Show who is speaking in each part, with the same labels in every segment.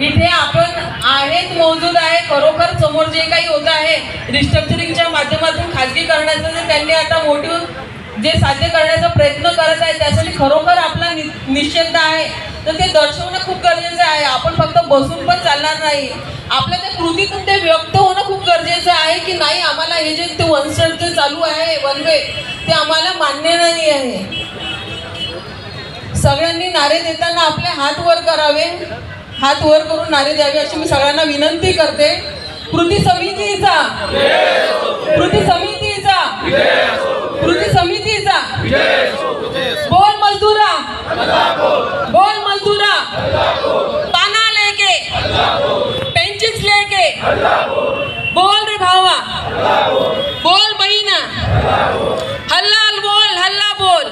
Speaker 1: इथे आपण आहेत मौजूद आहे खरोखर समोर जे काही होत आहे रिस्ट्रक्चरिंगच्या माध्यमातून खाजगी करण्याचं जे त्यांनी आता मोटिव्ह जे साध्य करण्याचा प्रयत्न करत आहे त्यासाठी खरोखर आपला नि निषेध आहे. तर ते दर्शवणं खूप गरजेचं आहे. आपण फक्त बसून पण चालणार नाही. आपल्या त्या कृतीतून ते व्यक्त होणं खूप गरजेचं आहे की नाही आम्हाला हे जे ते वन जे चालू आहे वन वे ते आम्हाला मान्य नाही आहे. सगळ्यांनी नारे देताना आपले हात वर करावे. हात वर करून नारे द्यावे अशी मी सगळ्यांना विनंती करते. कृती समितीचा. कृती समितीचा. कृती समितीचा. बोल मजदुरा. बोल मजदुरा. पाना लेके. पेंचिस लेके. बोल रे भावा. बोल बहिणा. हल्ला बोल हल्ला बोल.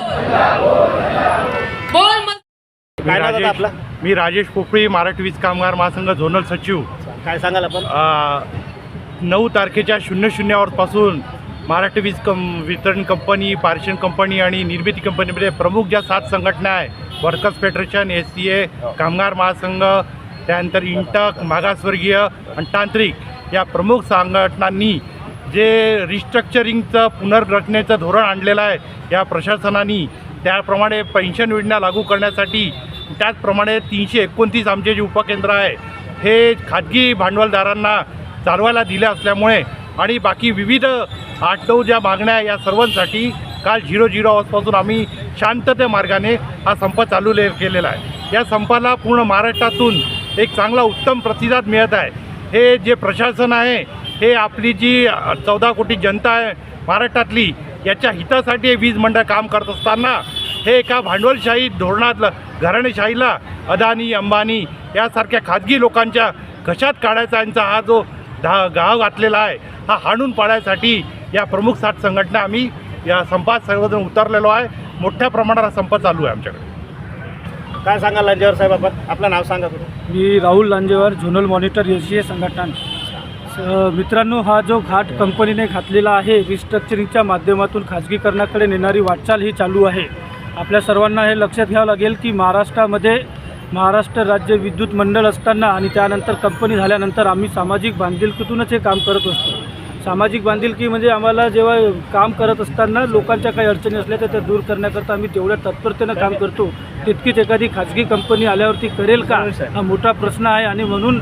Speaker 1: बोल मज-
Speaker 2: काय
Speaker 3: मी राजेश पोपळी मराठी वीज कामगार महासंघ झोनल सचिव.
Speaker 2: काय सांगाल आपण?
Speaker 3: नऊ तारखेच्या शून्य शून्यावरपासून मराठी वीज कं वितरण कंपनी पार्शन कंपनी आणि निर्मिती कंपनीमध्ये प्रमुख ज्या सात संघटना आहे workers federation S C A कामगार महासंघ त्यानंतर इंटक मागासवर्गीय आणि तांत्रिक या प्रमुख संघटनांनी जे रिस्ट्रक्चरिंगचं पुनर्रचनेचं धोरण आणलेलं आहे या प्रशासनाने त्याप्रमाणे पेन्शन योजना लागू करण्यासाठी त्याचप्रमाणे तीनशे एकोणतीस आमचे जे उपकेंद्र आहे हे खाजगी भांडवलदारांना चालवायला दिले असल्यामुळे आणि बाकी विविध आठ नऊ ज्या मागण्या या सर्वांसाठी काल झिरो झिरो आवर्सपासून आम्ही शांतते मार्गाने हा संप चालू ले केलेला आहे. या संपाला पूर्ण महाराष्ट्रातून एक चांगला उत्तम प्रतिसाद मिळत आहे. हे जे प्रशासन आहे हे आपली जी चौदा कोटी जनता आहे महाराष्ट्रातली याच्या हितासाठी हे वीज मंडळ काम करत असताना हे एका भांडवलशाही धोरणातलं घराणेशाहीला अदानी अंबानी यासारख्या खाजगी लोकांच्या घशात काढायचा यांचा हा जो धा गाव घातलेला आहे हा हाणून पाडायसाठी या प्रमुख सात संघटना आम्ही या संपात सर्वजण उतरलेलो आहे. मोठ्या प्रमाणात हा संप चालू आहे आमच्याकडे.
Speaker 2: काय सांगाल लांजेवर साहेब आपण? आपलं नाव सांगा तुम्ही.
Speaker 4: मी Rahul Lanjewar zonal monitor S C A संघटना. स- मित्रांनो हा जो घाट कंपनीने घातलेला आहे रिस्ट्रक्चरिंगच्या माध्यमातून खाजगीकरणाकडे नेणारी वाटचाल ही चालू आहे. आपल्या सर्वांना हे लक्षात घ्यावं लागेल की महाराष्ट्रामध्ये महाराष्ट्र राज्य विद्युत मंडळ असताना आणि त्यानंतर कंपनी झाल्यानंतर आम्ही सामाजिक बांधिलकीतूनच हे काम करत असतो. सामाजिक बांधिलकी म्हणजे आम्हाला जेव्हा काम करत असताना लोकांच्या काही अडचणी असल्या तर त्या दूर करण्याकरता आम्ही तेवढ्या तत्परतेनं काम करतो. तितकीच एखादी खाजगी कंपनी आल्यावरती करेल का? हा मोठा प्रश्न आहे आणि म्हणून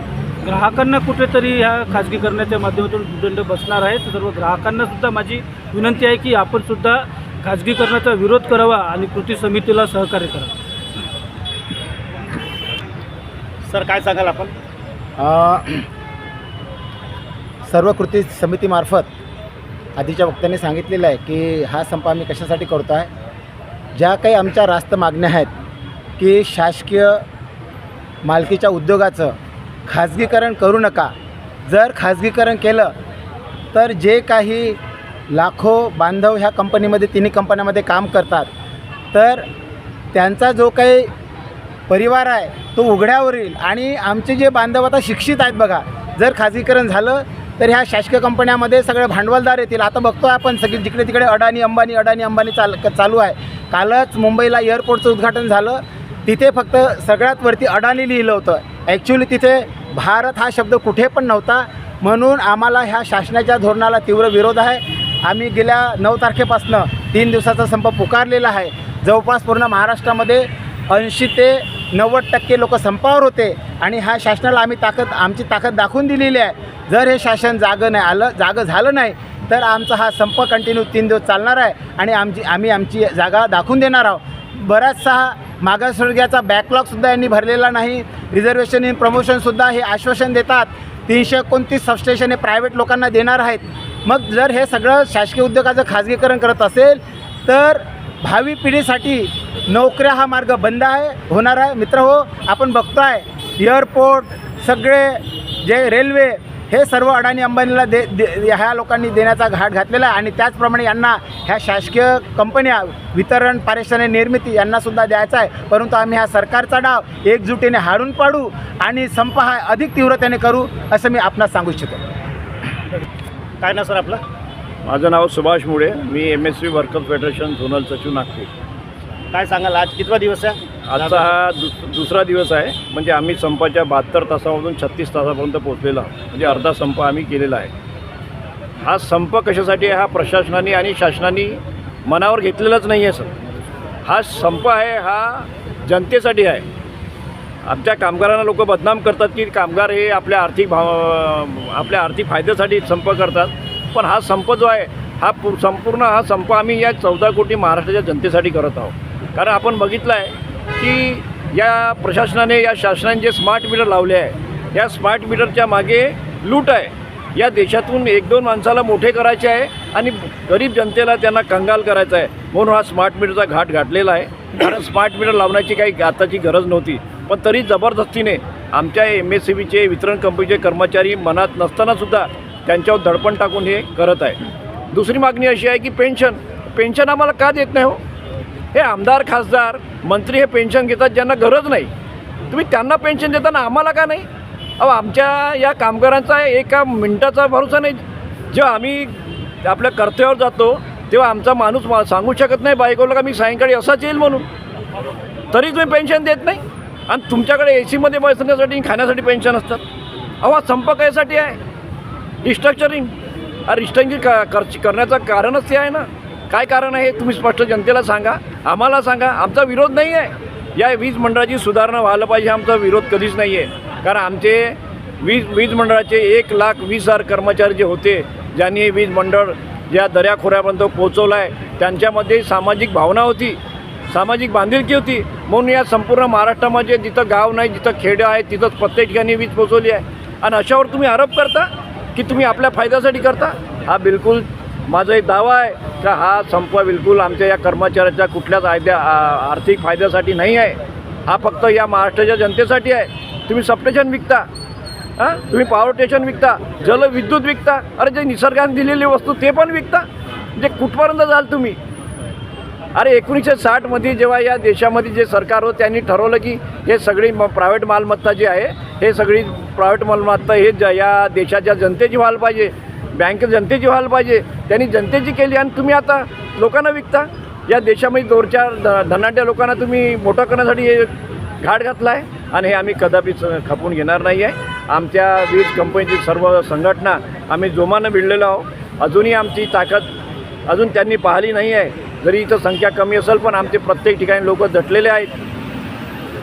Speaker 4: ग्राहकांना कुठेतरी ह्या खाजगीकरणाच्या माध्यमातून दंड बसणार आहे तर सर्व ग्राहकांनासुद्धा माझी विनंती आहे की आपणसुद्धा खाजगीकरणाचा विरोध करावा आणि कृती समितीला सहकार्य करावं.
Speaker 2: सर काय सांगाल आपण?
Speaker 5: अ, सर्व कृती समितीमार्फत आधीच्या वक्त्यांनी सांगितलेलं आहे की हा संप आम्ही कशासाठी करतो आहे ज्या काही आमच्या रास्त मागण्या आहेत की शासकीय मालकीच्या उद्योगाचं खाजगीकरण करू नका. जर खाजगीकरण केलं तर जे काही लाखो बांधव ह्या कंपनीमध्ये तिन्ही कंपन्यामध्ये काम करतात. तर त्यांचा जो काही परिवार आहे तो उघड्यावर येईल आणि आमचे जे बांधव आता शिक्षित आहेत बघा जर खाजगीकरण झालं तर ह्या शासकीय कंपन्यामध्ये सगळे भांडवलदार येतील. आता बघतो आपण सगळी जिकडे तिकडे अडाणी अंबानी अडाणी अंबानी चाल चालू आहे. कालच मुंबईला एअरपोर्टचं उद्घाटन झालं. तिथे फक्त सगळ्यात वरती अडाणी लिहिलं होतं. ॲक्च्युली तिथे भारत हा शब्द कुठे पण नव्हता. म्हणून आम्हाला ह्या शासनाच्या धोरणाला तीव्र विरोध आहे. आम्ही गेल्या नऊ तारखेपासनं तीन दिवसाचा संप पुकारलेला आहे. जवळपास पूर्ण महाराष्ट्रामध्ये ऐंशी ते नव्वद टक्के लोक संपावर होते आणि ह्या शासनाला आम्ही ताकद आमची ताकद दाखवून दिलेली आहे. जर हे शासन जागं नाही आलं जागं झालं नाही तर आमचा हा संप कंटिन्यू तीन दिवस चालणार आहे आणि आमची आम्ही आमची जागा दाखवून देणार आहोत. बराचसा हा मागासवर्गीयाचा बॅकलॉगसुद्धा यांनी भरलेला नाही. रिझर्वेशन इन प्रमोशनसुद्धा हे आश्वासन देतात. तीनशे एकोणतीस सबस्टेशन हे प्रायव्हेट लोकांना देणार आहेत. मग जर हे सगळं शासकीय उद्योगाचं खाजगीकरण करत असेल तर भावी पिढीसाठी नोकऱ्या हा मार्ग बंद आहे होणार आहे. मित्र हो आपण बघतो आहे एअरपोर्ट सगळे जे रेल्वे हे सर्व अडाणी अंबानीला दे दे ह्या लोकांनी देण्याचा घाट घातलेला आहे. आणि त्याचप्रमाणे यांना ह्या शासकीय कंपन्या वितरण पारेषण निर्मिती यांनासुद्धा द्यायचा आहे. परंतु आम्ही हा सरकारचा डाव एकजुटीने हाडून पाडू आणि संप हा अधिक तीव्रतेने करू असं मी आपणास सांगू इच्छितो.
Speaker 2: काय नाव सर आपलं?
Speaker 6: माझं नाव सुभाष मुळे मी M S C workers federation zonal सचिव नागपूर.
Speaker 2: काय सांगाल आज कितवा दिवस आहे?
Speaker 6: आजचा हा दुस दुसरा दिवस आहे. म्हणजे आम्ही संपाच्या बहात्तर तासामधून छत्तीस तासापर्यंत पोहोचलेलो आहोत. म्हणजे अर्धा संप आम्ही केलेला आहे. हा संप कशासाठी आहे? हा प्रशासनाने आणि शासनाने मनावर घेतलेलाच नाही आहे सर. हा संप आहे हा जनतेसाठी आहे. आमच्या कामगारांना लोक बदनाम करतात की कामगार हे आपल्या आर्थिक भाव आपल्या आर्थिक फायद्यासाठी संप करतात. पण हा संप जो आहे हा पू संपूर्ण हा संप आम्ही या चौदा कोटी महाराष्ट्राच्या जनतेसाठी करत आहोत. कारण आपण बघितलं आहे की या प्रशासनाने या शासनाने जे स्मार्ट मीटर लावले आहे या स्मार्ट मीटरच्या मागे लूट आहे. या देशातून एक दोन माणसाला मोठे करायचे आहे आणि गरीब जनतेला त्यांना कंगाल करायचं आहे. म्हणून हा स्मार्ट मीटरचा घाट घातलेला आहे. कारण स्मार्ट मीटर लावण्याची काही आताची गरज नव्हती. पण तरी जबरदस्तीने आमच्या एम एस सी बीचे वितरण कंपनीचे कर्मचारी मनात नसतानासुद्धा त्यांच्यावर दडपण टाकून हे करत आहे. दुसरी मागणी अशी आहे की पेन्शन पेन्शन आम्हाला का देत नाही हो? हे आमदार खासदार मंत्री हे पेन्शन घेतात ज्यांना गरज नाही. तुम्ही त्यांना पेन्शन देताना आम्हाला का नाही? अहो आमच्या या कामगारांचा एका मिनटाचा भरोसा नाही. जेव्हा आम्ही आपल्या कर्तव्यावर जातो तेव्हा आमचा माणूस मा- सांगू शकत नाही बायकोला का मी सायंकाळी असाच येईल म्हणून. तरी तुम्ही पेन्शन देत नाही. आणि तुमच्याकडे ए सीमध्ये बसण्यासाठी खाण्यासाठी पेन्शन असतात. अहो संप कायसाठी आहे? रिस्ट्रक्चरिंग हा रिस्ट्रक्चरिंग का कर करण्याचं कारणच ते आहे ना. काय कारण आहे तुम्ही स्पष्ट जनतेला सांगा. आम्हाला सांगा. आमचा विरोध नाही आहे. या वीज मंडळाची सुधारणा व्हायला पाहिजे आमचा विरोध कधीच नाही आहे. कारण आमचे वीज वीज मंडळाचे एक लाख वीस हजार कर्मचारी जे होते ज्यांनी वीज मंडळ ज्या दर्याखोऱ्यापर्यंत पोहोचवला आहे त्यांच्यामध्ये सामाजिक भावना होती सामाजिक बांधिलकी होती. म्हणून या संपूर्ण महाराष्ट्रामध्ये जिथं गाव नाही जिथं खेडं आहे तिथंच प्रत्येक ठिकाणी वीज पोचवली आहे. आणि अशावर तुम्ही आरोप करता की तुम्ही आपल्या फायद्यासाठी करता? हा बिलकुल माझा एक दावा आहे का हा संप बिलकुल? आमच्या या कर्मचाऱ्याच्या कुठल्याच आयद्या आर्थिक फायद्यासाठी नाही आहे. हा फक्त या महाराष्ट्राच्या जनतेसाठी आहे. तुम्ही सप्टेशन विकता. हां? तुम्ही पॉवर स्टेशन विकता जलविद्युत विकता अरे जे निसर्गाने दिलेली वस्तू ते पण विकता? म्हणजे कुठपर्यंत जाल तुम्ही? अरे एकोणीसशे साठमध्ये जेव्हा या देशामध्ये जे सरकार होतं त्यांनी ठरवलं की हे सगळी म प्रायव्हेट मालमत्ता जी आहे हे सगळी प्रायव्हेट मालमत्ता हे ज या देशाच्या जनतेची व्हायला पाहिजे बँक जनतेची व्हायला पाहिजे त्यांनी जनतेची केली आणि तुम्ही आता लोकांना विकता? या देशामध्ये दोन चार ध धनाढ्य लोकांना तुम्ही मोठं करण्यासाठी हे घाट घातला आहे आणि हे आम्ही कदापिच खपून घेणार नाही आहे. आमच्या वीज कंपनीची सर्व संघटना आम्ही जोमानं भिडलेलो आहोत. अजूनही आमची ताकद अजून त्यांनी पाहिली नाही आहे. जरी इथं संख्या कमी असेल पण आमचे प्रत्येक ठिकाणी लोक झटलेले आहेत.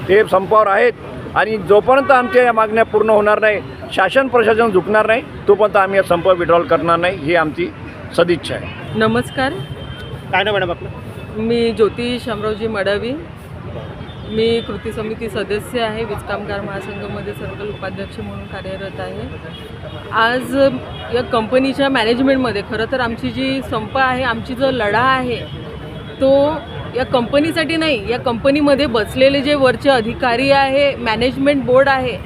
Speaker 6: ते संपावर आहेत. आणि जोपर्यंत आमच्या या मागण्या पूर्ण होणार नाही शासन प्रशासन झुकणार नाही तोपर्यंत आम्ही या संप विड्रॉल करणार नाही ही आमची सदिच्छा आहे.
Speaker 1: नमस्कार.
Speaker 2: काय ना मॅडम आपलं?
Speaker 1: मी ज्योती शामरावजी मडावी. मी कृती समिती सदस्य आहे वीज कामगार महासंघामध्ये सर्कल उपाध्यक्ष म्हणून कार्यरत आहे. आज या कंपनीच्या मॅनेजमेंटमध्ये खरं तर आमची जी संप आहे आमची जो लढा आहे तो या कंपनीसाठी नाही या कंपनीमध्ये बसलेले जे वरचे अधिकारी आहे मॅनेजमेंट बोर्ड आहे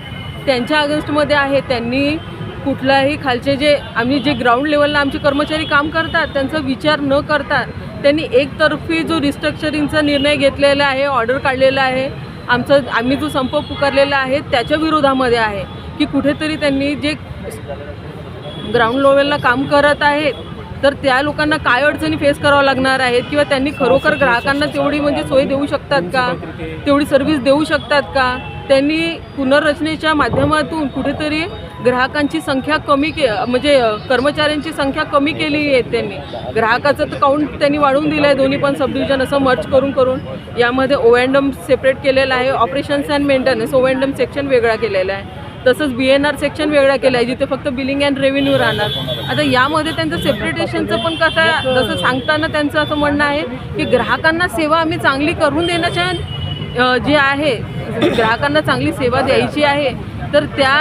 Speaker 1: त्यांच्या अगेन्स्टमध्ये आहे त्यांनी कुठलाही खालचे जे आम्ही जे ग्राउंड लेवलला आमचे कर्मचारी काम करतात त्यांचा विचार न करता त्यांनी एकतर्फी जो रिस्ट्रक्चरिंगचा निर्णय घेतलेला आहे ऑर्डर काढलेला आहे आमचं आम्ही जो संप पुकारलेला आहे त्याच्या विरोधामध्ये आहे की कुठेतरी त्यांनी जे ग्राउंड लेवलला काम करत आहेत तर त्या लोकांना काय अडचणी फेस करावं लागणार आहेत? किंवा त्यांनी खरोखर ग्राहकांना तेवढी म्हणजे सोय देऊ शकतात का? तेवढी सर्व्हिस देऊ शकतात का? त्यांनी पुनर्रचनेच्या माध्यमातून कुठेतरी ग्राहकांची संख्या कमी के म्हणजे कर्मचाऱ्यांची संख्या कमी केली आहे त्यांनी. ग्राहकाचं तर काउंट त्यांनी वाढवून दिलं आहे दोन्ही पण सब डिव्हिजन असं मर्च करून करून. यामध्ये ओएंडम सेपरेट केलेलं आहे operations and maintenance O and M section वेगळा केलेला आहे. तसंच बी एन आर सेक्शन वेगळा केलं आहे जिथे फक्त बिलिंग अँड रेव्हेन्यू राहणार. आता यामध्ये त्यांचं सेपरेटेशनचं पण कसं जसं सांगताना त्यांचं असं म्हणणं आहे की ग्राहकांना सेवा आम्ही चांगली करून देण्याच्या जे आहे ग्राहकांना चांगली सेवा द्यायची आहे. तर त्या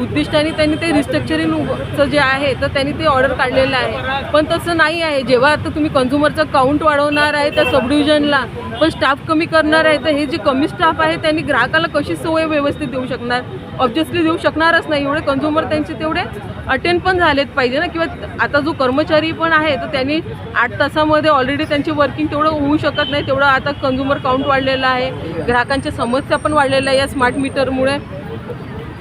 Speaker 1: उद्दिष्टाने त्यांनी ते रिस्ट्रक्चरिंगचं जे आहे तर त्यांनी ते ऑर्डर काढलेलं आहे. पण तसं नाही आहे. जेव्हा आता तुम्ही कन्झ्युमरचं काउंट वाढवणार आहे त्या सब डिव्हिजनला पण स्टाफ कमी करणार आहे तर हे जे कमी स्टाफ आहे त्यांनी ग्राहकाला कशी सोय व्यवस्थित देऊ शकणार? ऑब्वियसली देऊ शकणारच नाही. एवढे कन्झ्युमर त्यांचे तेवढे अटेंड पण झालेत पाहिजे ना? किंवा आता जो कर्मचारी पण आहे तर त्यांनी आठ तासामध्ये ऑलरेडी त्यांची वर्किंग तेवढं होऊ शकत नाही. तेवढं आता कन्झ्युमर काउंट वाढलेलं आहे. ग्राहकांच्या समस्या पण वाढलेल्या आहे या स्मार्ट मीटरमुळे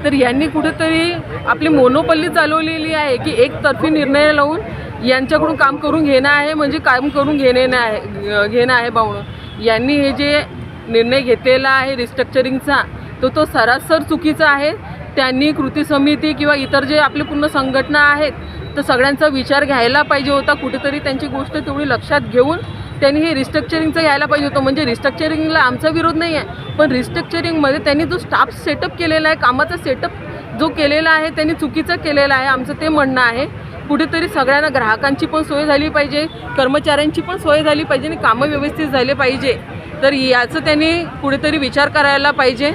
Speaker 1: तर यांनी कुठेतरी आपली मोनोपल्ली चालवलेली आहे की एकतर्फी निर्णय लावून यांच्याकडून काम करून घेणं आहे म्हणजे काम करून घेणे आहे घेणं आहे बावणं यांनी हे जे निर्णय घेतलेला आहे रिस्ट्रक्चरिंगचा तो तो सरासर चुकीचा आहे. त्यांनी कृती समिती किंवा इतर जे आपले पूर्ण संघटना आहेत तर सगळ्यांचा विचार घ्यायला पाहिजे होता. कुठेतरी त्यांची गोष्ट तेवढी लक्षात घेऊन त्यांनी हे रिस्ट्रक्चरिंगचं घ्यायला पाहिजे होतं. म्हणजे रिस्ट्रक्चरिंगला आमचा विरोध नाही आहे. पण रिस्ट्रक्चरिंगमध्ये त्यांनी जो स्टाफ सेटअप केलेला आहे कामाचा सेटअप जो केलेला आहे त्यांनी चुकीचं केलेलं आहे. आमचं ते म्हणणं आहे कुठेतरी सगळ्यांना ग्राहकांची पण सोय झाली पाहिजे कर्मचाऱ्यांची पण सोय झाली पाहिजे आणि कामं व्यवस्थित झाले पाहिजे. तर याचं त्यांनी कुठेतरी विचार करायला पाहिजे.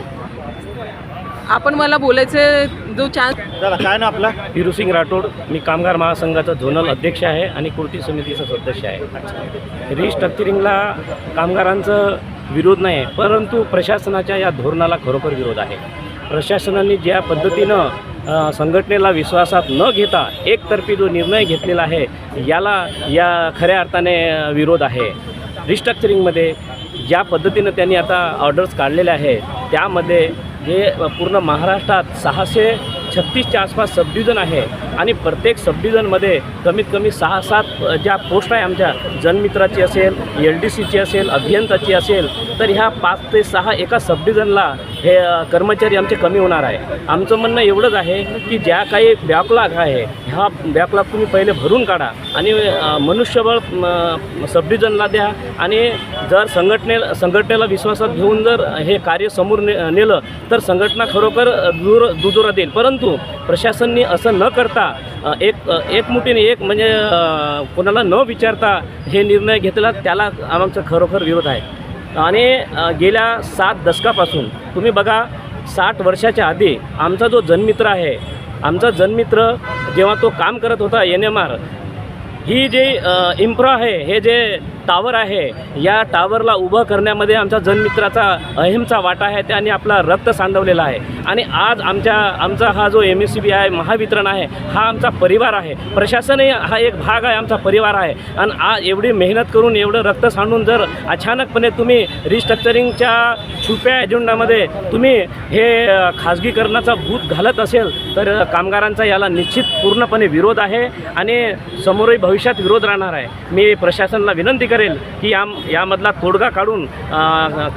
Speaker 1: आपण मला बोलायचं जो चान्स
Speaker 2: दादा काय ना आपला?
Speaker 7: हिरुसिंग राठोड. मी कामगार महासंघाचा झोनल अध्यक्ष आहे आणि कृती समितीचा सदस्य आहे. रिस्ट्रक्चरिंगला कामगारांचं विरोध नाही आहे परंतु प्रशासनाच्या या धोरणाला खरोखर विरोध आहे. प्रशासनाने ज्या पद्धतीनं संघटनेला विश्वासात न घेता एकतर्फी जो निर्णय घेतलेला आहे याला या खऱ्या अर्थाने विरोध आहे. रिस्ट्रक्चरिंगमध्ये ज्या पद्धतीनं त्यांनी आता ऑर्डर्स काढलेल्या आहे त्यामध्ये जे पूर्ण महाराष्ट्रात सहाशे छत्तीसच्या आसपास सबडिव्हिजन आहे आणि प्रत्येक सबडिव्हिजनमध्ये कमीत कमी सहा सात ज्या पोस्ट आहे आमच्या जनमित्राची असेल एल डी सीची असेल अभियंताची असेल तर ह्या पाच ते सहा एका सबडिव्हिजनला हे कर्मचारी आमचे कमी होणार आहे. आमचं म्हणणं एवढंच आहे की ज्या काही बॅकलॉग आहे ह्या बॅकलॉग तुम्ही पहिले भरून काढा आणि मनुष्यबळ सबडिव्हिजनला द्या आणि जर संघटने संघटनेला विश्वासात घेऊन जर हे कार्य समोर ने नेलं तर संघटना खरोखर दूर दुजोरा देईल. परंतु प्रशासनने असं न करता एक एकमुठीने एक म्हणजे कोणाला न विचारता हे निर्णय घेतला त्याला आमचा खरोखर विरोध आहे. आणि गेल्या सात दशकापासून तुम्ही बघा साठ वर्षाच्या आधी आमचा जो जनमित्र आहे आमचा जनमित्र जेव्हा तो काम करत होता एन एम आर ही जे इम्फ्रा आहे हे जे टावर आहे. या टावरला उभं करण्यामध्ये आमच्या जनमित्राचा अहिंसा वाटा आहे. त्याने आपला रक्त सांडवलेला आहे. आणि आज आमच्या आमचा हा जो एम एस सी बी आहे महावितरण आहे हा आमचा परिवार आहे. प्रशासनही हा एक भाग आहे आमचा परिवार आहे. आणि आज एवढी मेहनत करून एवढं रक्त सांडून जर अचानकपणे तुम्ही रिस्ट्रक्चरिंगच्या छुप्या एजेंडामध्ये तुम्ही हे खाजगीकरणाचा भूत घालत असेल तर कामगारांचा याला निश्चित पूर्णपणे विरोध आहे. आणि समोरही भविष्यात विरोध राहणार आहे. मी प्रशासनाला विनंती करेल की या यामधला तोडगा काढून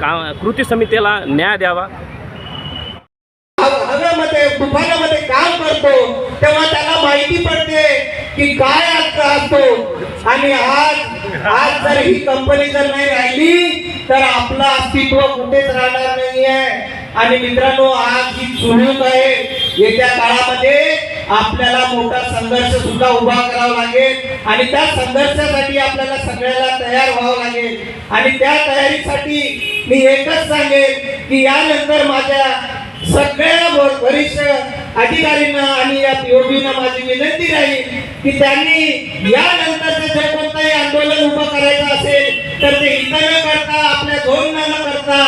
Speaker 7: का कृती समितीला न्याय द्यावा.
Speaker 8: हवेमध्ये तुफानामध्ये काम करतो तेव्हा त्याला माहिती पडते की काय असतो. आणि आज आज जर ही कंपनी जर नाही राहिली तर आपलं अस्तित्व कुठेच राहणार नाहीये. आणि मित्रांनो आज ही सुरूच आहे. येत्या काळामध्ये आपल्याला मोठा संघर्ष सुद्धा उभा करावा लागेल. आणि त्या संघर्षासाठी आपल्याला सगळ्याला तयार व्हावं लागेल. आणि त्या तयारीसाठी मी एकच सांगेन की यानंतर माझ्या सगळ्या वरिष्ठ अधिकाऱ्यांना आणि या पीओबीना माझी विनंती राहील की त्यांनी यानंतरचं जर कोणतंही आंदोलन उभं करायचं असेल तर ते इतर करता आपल्या दोन करता करता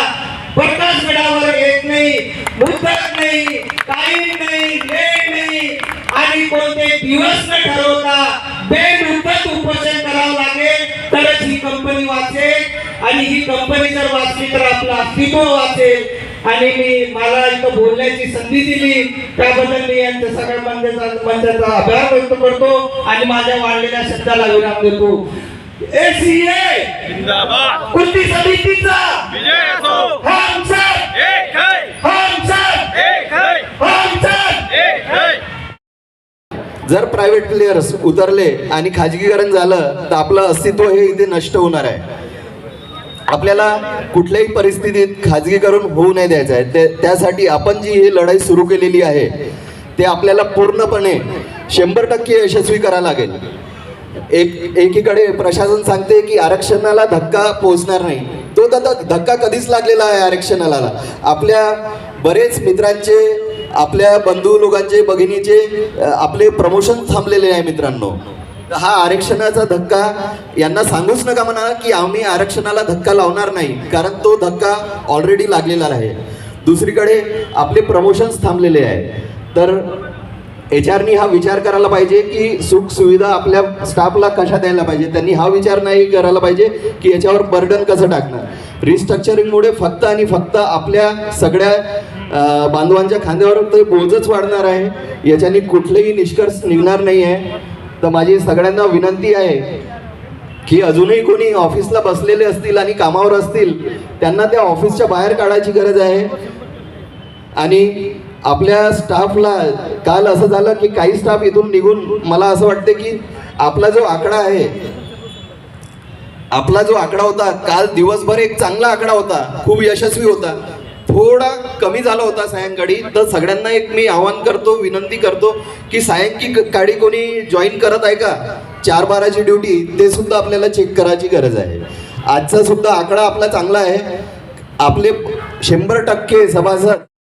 Speaker 8: प्रकाशगडावर येत नाही मुद्दत नाही टाईम नाही वेळ नाही आणि कोणते दिवस न ठरवता बेमुदत उपोषण करावं लागेल तरच ही कंपनी वाचेल. आणि ही कंपनी जर वाचली तर आपलं अस्तित्व वाचेल. आणि मी मला इथं बोलण्याची संधी दिली. त्याबद्दल मी यांच्या सगळ्या मंचाचा आभार व्यक्त करतो आणि माझ्या वाढलेल्या शब्दाला विराम देतो. कृती समितीचा हा. आमचा हा. आमचा हा. आमचा
Speaker 9: जर प्रायव्हेट प्लेयर्स उतरले आणि खाजगीकरण झालं तर आपलं अस्तित्व हे इथे नष्ट होणार आहे. आपल्याला कुठल्याही परिस्थितीत खाजगीकरण होऊ नाही द्यायचं आहे. ते त्यासाठी आपण जी ही लढाई सुरू केलेली आहे ते आपल्याला पूर्णपणे शंभर टक्के यशस्वी करावं लागेल. एक एकीकडे प्रशासन सांगते की आरक्षणाला धक्का पोहोचणार नाही. तो धक्का धक्का कधीच लागलेला आहे आरक्षणाला. आपल्या बरेच मित्रांचे आपल्या बंधू लोकांचे भगिनीचे आपले प्रमोशन थांबलेले आहे मित्रांनो. तर हा आरक्षणाचा धक्का यांना सांगूच नका म्हणा की आम्ही आरक्षणाला धक्का लावणार नाही कारण तो धक्का ऑलरेडी लागलेला आहे. दुसरीकडे आपले प्रमोशन्स थांबलेले आहे. तर एच आरनी हा विचार करायला पाहिजे की सुख सुविधा आपल्या स्टाफला कशा द्यायला पाहिजे? त्यांनी हा विचार नाही करायला पाहिजे की याच्यावर बर्डन कसं टाकणार? रिस्ट्रक्चरिंगमुळे फक्त आणि फक्त आपल्या सगळ्या बांधवांच्या खांद्यावर ते बोजच वाढणार आहे. याच्याने कुठलेही निष्कर्ष निघणार नाही आहे. तर माझी सगळ्यांना विनंती आहे की अजूनही कोणी ऑफिसला बसलेले असतील आणि कामावर असतील त्यांना त्या ऑफिसच्या बाहेर काढायची गरज आहे. आणि आपल्या स्टाफला काल असं झालं की काही स्टाफ इथून निघून मला असं वाटतं की आपला जो आकडा आहे आपला जो आकडा होता काल दिवसभर एक चांगला आकडा होता खूप यशस्वी होता. थोडा कमी झाला होता सायंकाळी. तर सगळ्यांना एक मी आवाहन करतो विनंती करतो की सायंकी काळी कोणी जॉईन करत आहे का? चार बाराची ड्युटी ते सुद्धा आपल्याला चेक करायची गरज आहे. आजचा सुद्धा आकडा आपला चांगला आहे. आपले शंभर टक्के सभासद